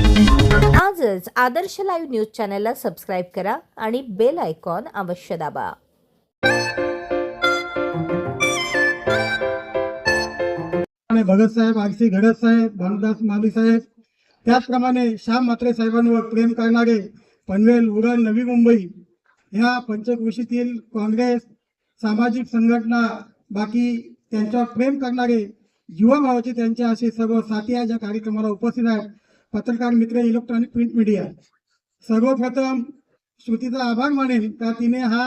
आजच Adarsh live news चॅनलला subscribe करा आणि बेल आयकॉन अवश्य दाबा. भगत साहेब आगसी घडत साहेब भानुदास माली साहेब. त्याचप्रमाणे श्याम म्हात्रे साहेबांवर प्रेम करणारे पनवेल उरण नवी मुंबई ह्या पंचकृषीतील काँग्रेस सामाजिक संघटना बाकी त्यांच्यावर प्रेम करणारे युवा भावाचे त्यांचे असे सर्व साथी या ज्या कार्यक्रमाला उपस्थित आहेत. पत्रकार मित्र इलेक्ट्रॉनिक प्रिंट मीडिया सर्वप्रथम श्रुतीचा आभार मानेन का तिने हा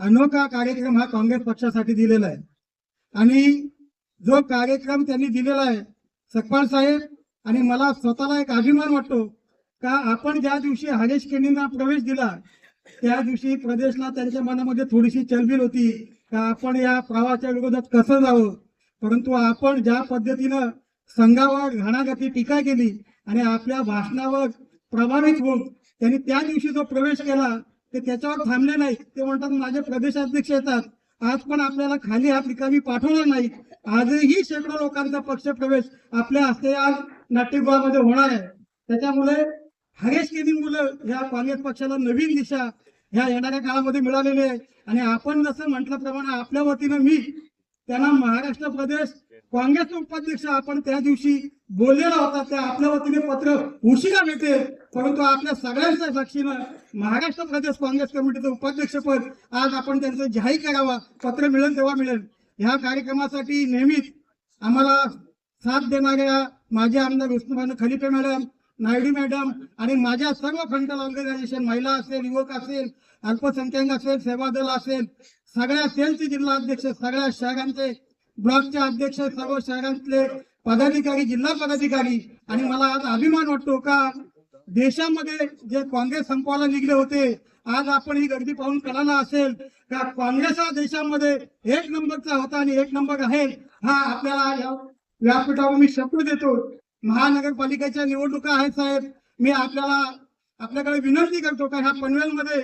अनोखा कार्यक्रम हा काँग्रेस पक्षासाठी दिलेला आहे. आणि जो कार्यक्रम त्यांनी दिलेला आहे सकपाळ साहेब आणि मला स्वतःला एक अभिमान वाटतो का आपण ज्या दिवशी हरेश केणींना प्रवेश दिला त्या दिवशी प्रदेशला त्यांच्या मनामध्ये थोडीशी चलबिल होती का आपण या प्रवाहाच्या विरोधात कसं जावं? परंतु आपण ज्या पद्धतीनं संघावर घाणाघाती टीका केली आणि आपल्या भाषणावर प्रभावित होऊन त्यांनी त्या दिवशी जो प्रवेश केला ते त्याच्यावर थांबले नाही ते म्हणतात माझे प्रदेशाध्यक्ष येतात. आज पण आपल्याला खाली हात रिकामी पाठवणार नाही. आजही शेकडो लोकांचा पक्ष प्रवेश आपल्या हस्ते आज नाट्यगृहामध्ये होणार आहे. त्याच्यामुळे हरेश केदी मुलं ह्या काँग्रेस पक्षाला नवीन दिशा ह्या येणाऱ्या काळामध्ये मिळालेली आहे. आणि आपण जसं म्हटल्याप्रमाणे आपल्या वतीनं मी त्यांना महाराष्ट्र प्रदेश काँग्रेस उपाध्यक्ष आपण त्या दिवशी बोललेला होता. त्या आपल्या वतीने पत्र उशिरा मिळते परंतु आपल्या सगळ्यांच्या साक्षीनं महाराष्ट्र प्रदेश काँग्रेस कमिटीचं उपाध्यक्षपद आज आपण त्यांचं जाहीर करावा. पत्र मिळेल तेव्हा मिळेल. ह्या कार्यक्रमासाठी नेहमीच आम्हाला साथ देणाऱ्या माझे आमदार उस्मान खलिफे मॅडम नायडू मॅडम आणि माझ्या सर्व फ्रंटल ऑर्गनायझेशन महिला असेल युवक असेल अल्पसंख्याक असेल सेवा दल असेल सगळ्या सेलचे जिल्हा अध्यक्ष सगळ्या शहरांचे ब्लॉकचे अध्यक्ष सर्व शहरांतले पदाधिकारी जिल्हा पदाधिकारी. आणि मला आज अभिमान वाटतो का देशामध्ये जे काँग्रेस संपवायला निघले होते आज आपण ही गर्दी पाहून कळाला असेल का काँग्रेस हा देशामध्ये एक नंबरचा होता आणि एक नंबर आहे हा आपल्याला व्यासपीठावर मी शब्द देतो. महानगरपालिकेच्या निवडणुका आहेत साहेब. मी आपल्याला आपल्याकडे विनंती करतो का ह्या पनवेलमध्ये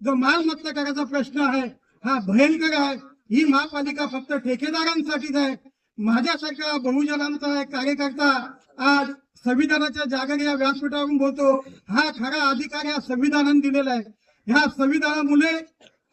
जो मालमत्ता करायचा प्रश्न आहे हा भयंकर आहे. ही महापालिका फक्त ठेकेदारांसाठीच आहे. माझ्यासारखा बहुजनांचा एक कार्यकर्ता आज संविधानाच्या जागर या व्यासपीठावरून बोलतो हा खरा अधिकार या संविधानाने दिलेला आहे. ह्या संविधानामुळे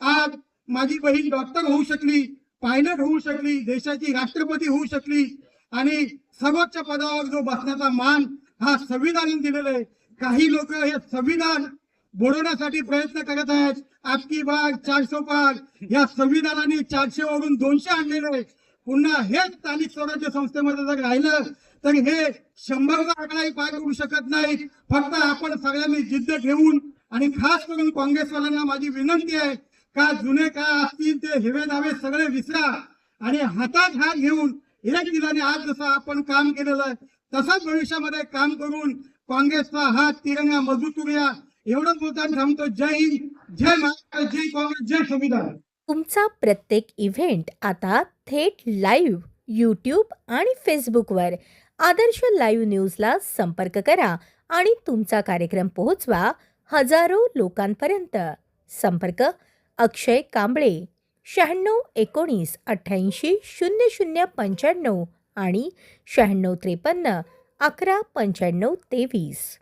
आज माझी बहीण डॉक्टर होऊ शकली पायलट होऊ शकली देशाची राष्ट्रपती होऊ शकली आणि सर्वोच्च पदावर जो बसण्याचा मान हा संविधानाने दिलेला आहे. काही लोक हे संविधान बोडवण्यासाठी प्रयत्न करत आहेत. आपकी बाग चारशे बाग. या संविधानाने चारशे वरून दोनशे आणलेले आहे पुन्हा हेच स्थानिक स्वराज्य संस्थेमध्ये जर राहिलं तर हे शंभरचा आकडाही पार करू शकत नाही फक्त आपण सगळ्यांनी जिद्द ठेवून आणि खास करून काँग्रेसवाल्यांना माझी विनंती आहे का जुने काय असतील ते हिवे दावे सगळे विसरा आणि हातात हात घेऊन एक दिलाने आज जसं आपण काम केलेलं आहे तसंच भविष्यामध्ये काम करून काँग्रेसचा हात तिरंगा मजबूत करूया. एवढंच बोलताना थांबतो. जय हिंद जय महाराष्ट्र जय काँग्रेस जय संविधान. तुमचा प्रत्येक इव्हेंट आता थेट लाईव्ह यूट्यूब आणि फेसबुकवर आदर्श लाईव्ह न्यूजला संपर्क करा आणि तुमचा कार्यक्रम पोहोचवा हजारो लोकांपर्यंत. संपर्क अक्षय कांबळे शहाण्णव एकोणीस अठ्ठ्याऐंशी शून्य शून्य पंच्याण्णव आणि शहाण्णव त्रेपन्न अकरा पंच्याण्णव तेवीस.